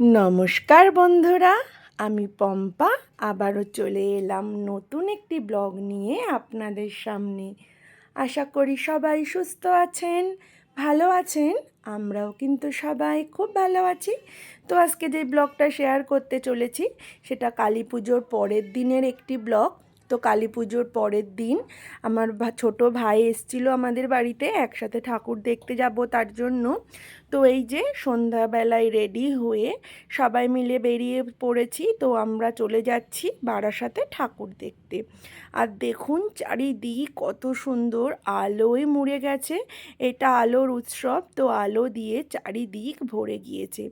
নমস্কার বন্ধুরা, আমি পম্পা। আবারও চলে এলাম নতুন একটি ব্লগ নিয়ে আপনাদের সামনে। আশা করি সবাই সুস্থ আছেন, ভালো আছেন, আমরাও কিন্তু সবাই খুব ভালো আছি। তো আজকে যে ব্লগটা শেয়ার করতে চলেছি, সেটা কালী পুজোর পরের দিনের একটি ব্লগ। তো কালী পুজোর পরের দিন আমার ছোট ভাই এসছিল আমাদের বাড়িতে, একসাথে ঠাকুর দেখতে যাব তার জন্য। তো এই যে সন্ধ্যাবেলায় রেডি হয়ে সবাই মিলে বেরিয়ে পড়েছি, তো আমরা চলে যাচ্ছি বারাসাতে ঠাকুর দেখতে। আর দেখুন চারিদিক কত সুন্দর, আলোয় মুড়ে গেছে। এটা আলোর উৎসব, তো আলো দিয়ে চারিদিক ভরে গিয়েছে।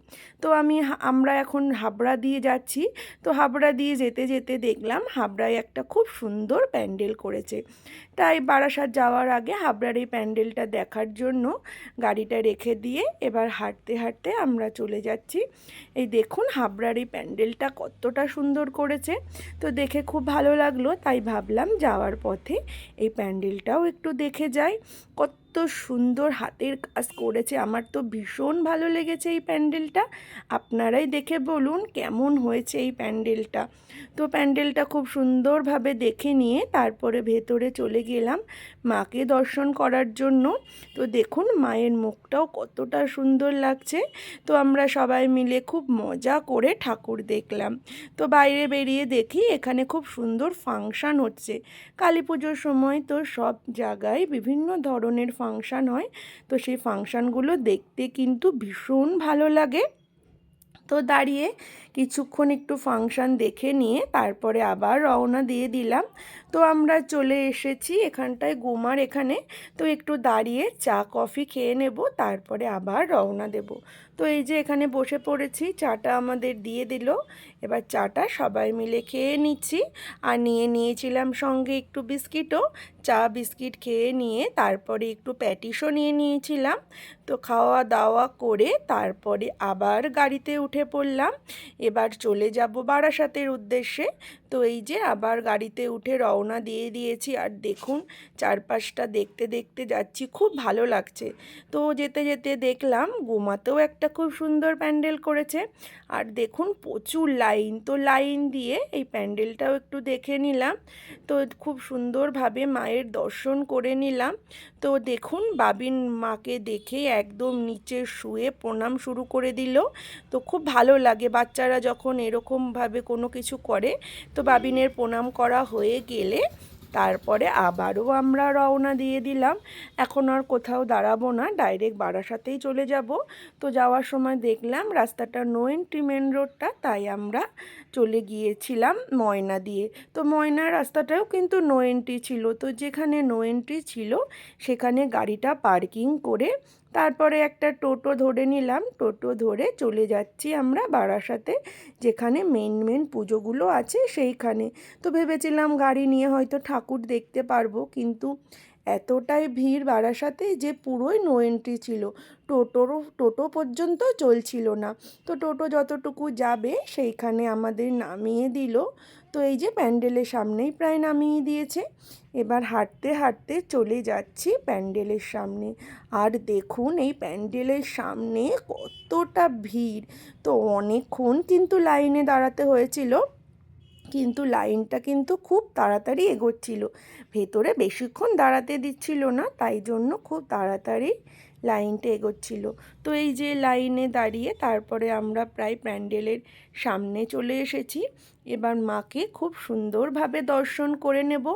তো আমি আমরা এখন হাবড়া দিয়ে যাচ্ছি। তো হাবড়া দিয়ে যেতে যেতে দেখলাম হাবড়ায় একটা খুব সুন্দর প্যান্ডেল করেছে। তাই বারাসাত যাওয়ার আগে হাবড়ার এই প্যান্ডেলটা দেখার জন্য গাড়িটা রেখে দিয়ে এবার হাঁটতে হাঁটতে আমরা চলে যাচ্ছি। এই দেখুন হাবড়ার এই প্যান্ডেলটা কতটা সুন্দর করেছে। তো দেখে খুব ভালো লাগল, তাই ভাবলাম যাওয়ার পথে এই প্যান্ডেলটাও একটু দেখে যাই। কত সুন্দর হাতের কাজ করেছে। আমার তো ভীষণ ভালো লেগেছে এই প্যান্ডেলটা। আপনারাই দেখে বলুন কেমন হয়েছে এই প্যান্ডেলটা। তো প্যান্ডেলটা খুব সুন্দরভাবে দেখে নিয়ে তারপরে ভেতরে চলে গেলাম মাকে দর্শন করার জন্য। তো দেখুন মায়ের মুখটাও কতটা সুন্দর লাগছে। তো আমরা সবাই মিলে খুব মজা করে ঠাকুর দেখলাম। তো বাইরে বেরিয়ে দেখি এখানে খুব সুন্দর ফাংশান হচ্ছে। কালী পুজোর সময় তো সব জায়গায় বিভিন্ন ধরনের ফাংশান হয় তো সেই ফাংশানগুলো দেখতে কিন্তু ভীষণ ভালো লাগে। তো দাঁড়িয়ে কিছুক্ষণ একটু ফাংশান দেখে নিয়ে তারপরে আবার রওনা দিয়ে দিলাম। তো আমরা চলে এসেছি এখানটায় গোমার এখানে। তো একটু দাঁড়িয়ে চা, কফি খেয়ে নেব, তারপরে আবার রওনা দেব। তো এই যে এখানে বসে পড়েছি, চাটা আমাদের দিয়ে দিল। এবার চাটা সবাই মিলে খেয়ে নিচ্ছি। আর নিয়ে নিয়েছিলাম সঙ্গে একটু বিস্কিটও। চা, বিস্কিট খেয়ে নিয়ে তারপরে একটু প্যাটিসও নিয়ে নিয়েছিলাম। তো খাওয়া দাওয়া করে তারপরে আবার গাড়িতে উঠে পড়লাম। এবার চলে যাব বারাসাতের উদ্দেশ্যে। তো এই যে আবার গাড়িতে উঠে রওনা দিয়ে দিয়েছি। আর দেখুন, চারপাশটা দেখতে দেখতে যাচ্ছি, খুব ভালো লাগছে। তো যেতে যেতে দেখলাম, গোমাতেও একটা খুব সুন্দর প্যান্ডেল করেছে। আর দেখুন, প্রচুর লাইন। তো লাইন দিয়ে এই প্যান্ডেলটাও একটু দেখে নিলাম। তো খুব সুন্দরভাবে মায়ের দর্শন করে নিলাম। তো দেখুন, বাবিন মাকে দেখে একদম নিচে শুয়ে প্রণাম শুরু করে দিল। তো খুব ভালো লাগে, বাচ্চারা যখন এরকমভাবে কোনো কিছু করে, তো বাবিনের প্রণাম করা হয়ে গেলে তারপরে আবারও আমরা রওনা দিয়ে দিলাম। এখন আর কোথাও দাঁড়াবো না, ডাইরেক্ট বারাসাতেই চলে যাব। তো যাওয়ার সময় দেখলাম রাস্তাটা নো এন্ট্রি মেন রোডটা, তাই আমরা চলে গিয়েছিলাম ময়না দিয়ে। তো ময়না রাস্তাটাও কিন্তু নো এন্ট্রি ছিল। তো যেখানে নো এন্ট্রি ছিল, সেখানে গাড়িটা পার্কিং করে তারপরে একটা টোটো ধরে নিলাম। টোটো ধরে চলে যাচ্ছি আমরা বারাসাতে, যেখানে মেন মেন পুজোগুলো আছে সেইখানে। তো ভেবেছিলাম গাড়ি নিয়ে হয়তো ঠাকুর দেখতে পারব, কিন্তু এতটাই ভিড় বারাসাতে যে পুরোই নো এন্ট্রি ছিল। টোটোরও, টোটো পর্যন্ত চলছিল না। তো টোটো যতটুকু যাবে সেইখানে আমাদের নামিয়ে দিল। তো এই যে প্যান্ডেলের সামনেই প্রায় নামিয়ে দিয়েছে। এবার হাঁটতে হাঁটতে চলে যাচ্ছি প্যান্ডেলের সামনে। আর দেখুন এই প্যান্ডেলের সামনে কতটা ভিড়। তো অনেকক্ষণ কিন্তু লাইনে দাঁড়াতে হয়েছিল। কিন্তু লাইনটা কিন্তু খুব তাড়াতাড়ি এগোচ্ছিল। ভেতরে বেশিক্ষণ দাঁড়াতে দিচ্ছিল না, তাই জন্য খুব তাড়াতাড়ি লাইনটা এগোচ্ছিল। তো এই যে লাইনে দাঁড়িয়ে তারপরে আমরা প্রায় প্যান্ডেলের সামনে চলে এসেছি। এবার মাকে খুব সুন্দরভাবে দর্শন করে নেব।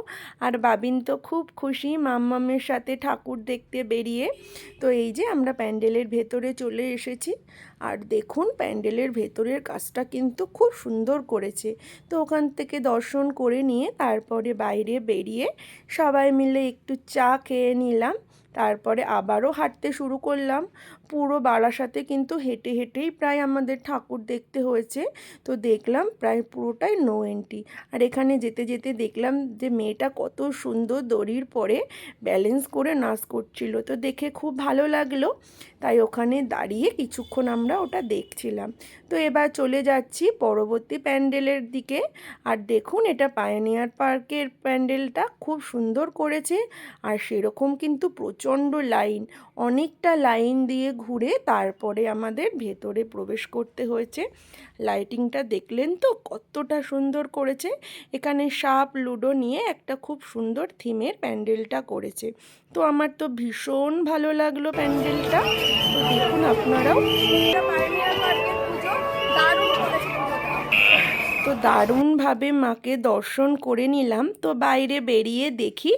আর বাবিন তো খুব খুশি মাম্মামের সাথে ঠাকুর দেখতে বেরিয়ে। তো এই যে আমরা প্যান্ডেলের ভেতরে চলে এসেছি। আর দেখুন প্যান্ডেলের ভেতরের কাজটা কিন্তু খুব সুন্দর করেছে। তো ওখান থেকে দর্শন করে নিয়ে তারপরে বাইরে বেরিয়ে সবাই মিলে একটু চা খেয়ে নিলাম। তারপরে আবারও হাঁটতে শুরু করলাম। পুরো বারাসাতে কিন্তু হেঁটে হেঁটেই প্রায় আমাদের ঠাকুর দেখতে হয়েছে। তো দেখলাম প্রায় পুরোটাই নো এন্ট্রি আর এখানে যেতে যেতে দেখলাম যে মেয়েটা কত সুন্দর দড়ির পরে ব্যালেন্স করে নাচ করছিল। তো দেখে খুব ভালো লাগল। তাই ওখানে দাঁড়িয়ে কিছুক্ষণ আমরা ওটা দেখছিলাম। তো এবার চলে যাচ্ছি পরবর্তী প্যান্ডেলের দিকে। আর দেখুন এটা পায়োনিয়ার পার্কের প্যান্ডেলটা খুব সুন্দর করেছে। আর সেরকম কিন্তু প্রচণ্ড লাইন। অনেকটা লাইন দিয়ে ঘুরে তারপরে আমাদের ভেতরে প্রবেশ করতে হয়েছে। লাইটিংটা দেখলেন তো কতটা সুন্দর করেছে। এখানে সাপ, লুডো নিয়ে একটা খুব সুন্দর থিমের প্যান্ডেলটা করেছে। তো আমার তো ভীষণ ভালো লাগল প্যান্ডেলটা। তো দেখুন আপনারাও। দারুণভাবে মাকে দর্শন করে নিলাম। তো বাইরে বেরিয়ে দেখি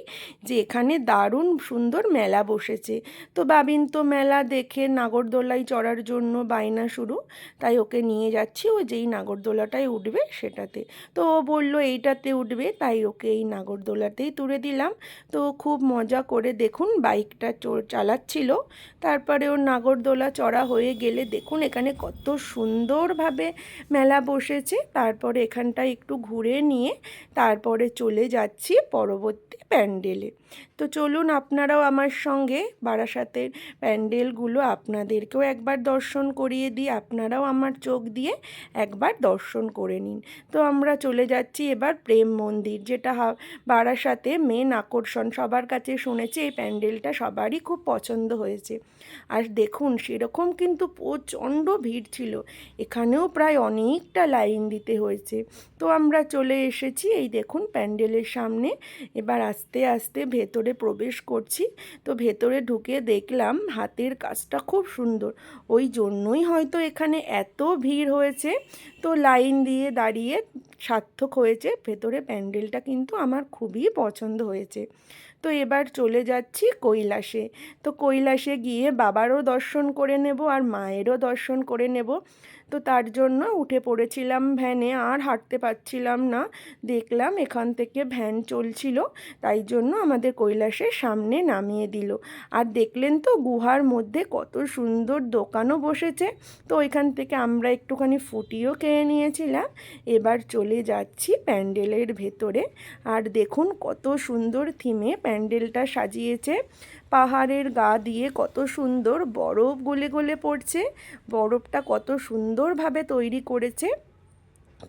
যে এখানে দারুণ সুন্দর মেলা বসেছে। তো বাবিন তো মেলা দেখে নাগরদোলায় চড়ার জন্য বায়না শুরু। তাই ওকে নিয়ে যাচ্ছি। ও যেই নাগরদোলাটায় উঠবে সেটাতে। তো ও বলল, এইটাতে উঠবে। তাই ওকে এই নাগরদোলাতেই তুলে দিলাম। তো খুব মজা করে দেখুন বাইকটা চালাচ্ছিল। তারপরে ওর নাগরদোলা চড়া হয়ে গেলে দেখুন এখানে কত সুন্দরভাবে মেলা বসেছে। তারপরে এখানটায় একটু ঘুরে নিয়ে তারপরে চলে যাচ্ছি পরবর্তী প্যান্ডেলে। তো চলুন আপনারাও আমার সঙ্গে বারাসাতের প্যান্ডেলগুলো আপনাদেরকেও একবার দর্শন করিয়ে দিই, আপনারাও আমার চোখ দিয়ে একবার দর্শন করে নিন। তো আমরা চলে যাচ্ছি এবার প্রেম মন্দির, যেটা বারাসাতে মেন আকর্ষণ। সবার কাছে শুনেছি এই প্যান্ডেলটা সবারই খুব পছন্দ হয়েছে। আর দেখুন, সেরকম কিন্তু প্রচণ্ড ভিড় ছিল। এখানেও প্রায় অনেকটা লাইন দিতে হয়েছে। তো আমরা চলে এসেছি, এই দেখুন প্যান্ডেলের সামনে। এবার আস্তে আস্তে ভেতরে প্রবেশ করছি। তো ভেতরে ঢুকে দেখলাম হাতের কাজটা খুব সুন্দর। ওই জন্যই হয়তো এখানে এত ভিড় হয়েছে। তো লাইন দিয়ে দাঁড়িয়ে সার্থক হয়েছে। ভেতরে প্যান্ডেলটা কিন্তু আমার খুবই পছন্দ হয়েছে। তো এবার চলে যাচ্ছি কৈলাসে। তো কৈলাসে গিয়ে বাবারও দর্শন করে নেব আর মায়েরও দর্শন করে নেব। তো তার জন্য উঠে পড়েছিলাম ভ্যানে, আর হাঁটতে পারছিলাম না। দেখলাম এখান থেকে ভ্যান চলছিল, তাই জন্য আমাদের কৈলাসের সামনে নামিয়ে দিল। আর দেখলেন তো গুহার মধ্যে কত সুন্দর দোকানও বসেছে। তো ওইখান থেকে আমরা একটুখানি ফুটিও খেয়ে নিয়েছিলাম। এবার চলে যাচ্ছি প্যান্ডেলের ভেতরে। আর দেখুন কত সুন্দর থিমে প্যান্ডেলটা সাজিয়েছে। পাহাড়ের গা দিয়ে কত সুন্দর বরফ গলে গলে পড়ছে। বরফটা কত সুন্দরভাবে তৈরি করেছে।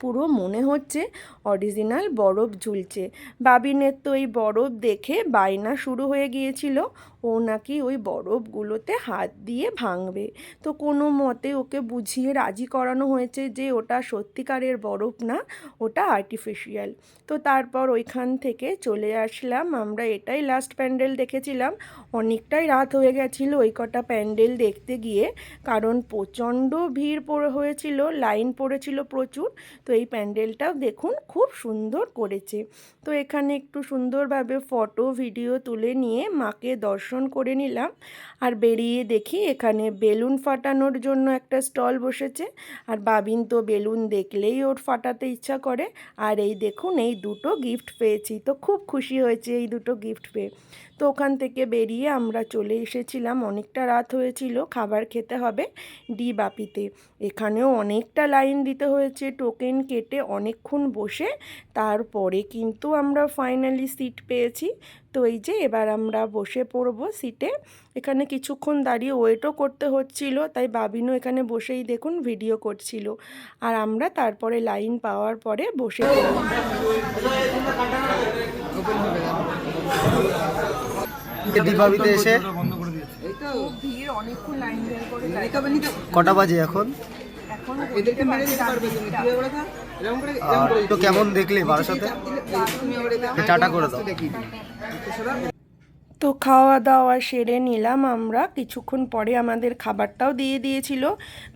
পুরো মনে হচ্ছে অরিজিনাল বরফ ঝুলছে। বাবিনের তো এই বরফ দেখে বায়না শুরু হয়ে গিয়েছিল। ও নাকি ওই বরফগুলোতে হাত দিয়ে ভাঙবে। তো কোনো মতে ওকে বুঝিয়ে রাজি করানো হয়েছে যে ওটা সত্যিকারের বরফ না, ওটা আর্টিফিশিয়াল তো তারপর ওইখান থেকে চলে আসলাম। আমরা এটাই লাস্ট প্যান্ডেল দেখেছিলাম। অনেকটাই রাত হয়ে গেছিল ওই কটা প্যান্ডেল দেখতে গিয়ে। কারণ প্রচণ্ড ভিড় পড়ে হয়েছিল লাইন পড়েছিল প্রচুর। এই প্যান্ডেলটাও দেখুন খুব সুন্দর করেছে। তো এখানে একটু সুন্দরভাবে ফটো, ভিডিও তুলে নিয়ে মাকে দর্শন করে নিলাম। আর বেরিয়ে দেখি এখানে বেলুন ফাটানোর জন্য একটা স্টল বসেছে। আর বাবিন তো বেলুন দেখলেই ওর ফাটাতে ইচ্ছা করে। আর এই দেখুন, এই দুটো গিফট পেয়েছি। তো খুব খুশি হয়েছে এই দুটো গিফট পেয়ে। তো ওখান থেকে বেরিয়ে আমরা চলে এসেছিলাম। অনেকটা রাত হয়েছিল, খাবার খেতে হবে ডি বাপিতে এখানেও অনেকটা লাইন দিতে হয়েছে, টোকেন কেটে অনেকক্ষণ বসে তারপরে কিন্তু আমরা ফাইনালি সিট পেয়েছি। তো এই যে এবার আমরা বসে পড়ব সিটে এখানে কিছুক্ষণ দাঁড়িয়ে ওয়েটও করতে হচ্ছিল তাই বাবিনও এখানে বসেই দেখুন ভিডিও করছিল। আর আমরা তারপরে লাইন পাওয়ার পরে বসে এসে কটা বাজে এখন? তো কেমন দেখলে বারাসাতে টাটা করে দাও। তো খাওয়া দাওয়া সেরে নিলাম আমরা। কিছুক্ষণ পরে আমাদের খাবারটাও দিয়ে দিয়েছিল।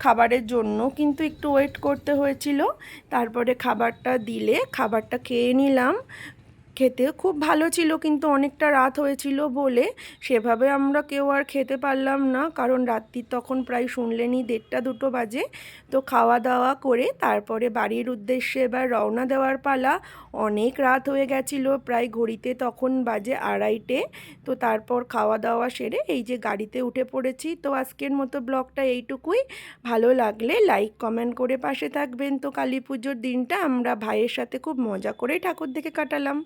খাবারের জন্য কিন্তু একটু ওয়েট করতে হয়েছিল। তারপরে খাবারটা দিলে খাবারটা খেয়ে নিলাম। খেতে খুব ভালো ছিল, কিন্তু অনেকটা রাত হয়েছিল বলে সেভাবে আমরা কেউ আর খেতে পারলাম না, কারণ রাত্রির তখন প্রায় শুনলেনি দেড়টা দুটো বাজে। তো খাওয়া দাওয়া করে তারপরে বাড়ির উদ্দেশ্যে এবার রওনা দেওয়ার পালা। অনেক রাত হয়ে গেছিল, প্রায় ঘড়িতে তখন বাজে আড়াইটে। তো তারপর খাওয়া দাওয়া সেরে এই যে গাড়িতে উঠে পড়েছি। তো আজকের মতো ব্লগটা এইটুকুই। ভালো লাগলে লাইক, কমেন্ট করে পাশে থাকবেন। তো কালী পুজোর দিনটা আমরা ভাইয়ের সাথে খুব মজা করে ঠাকুর দেখে কাটালাম।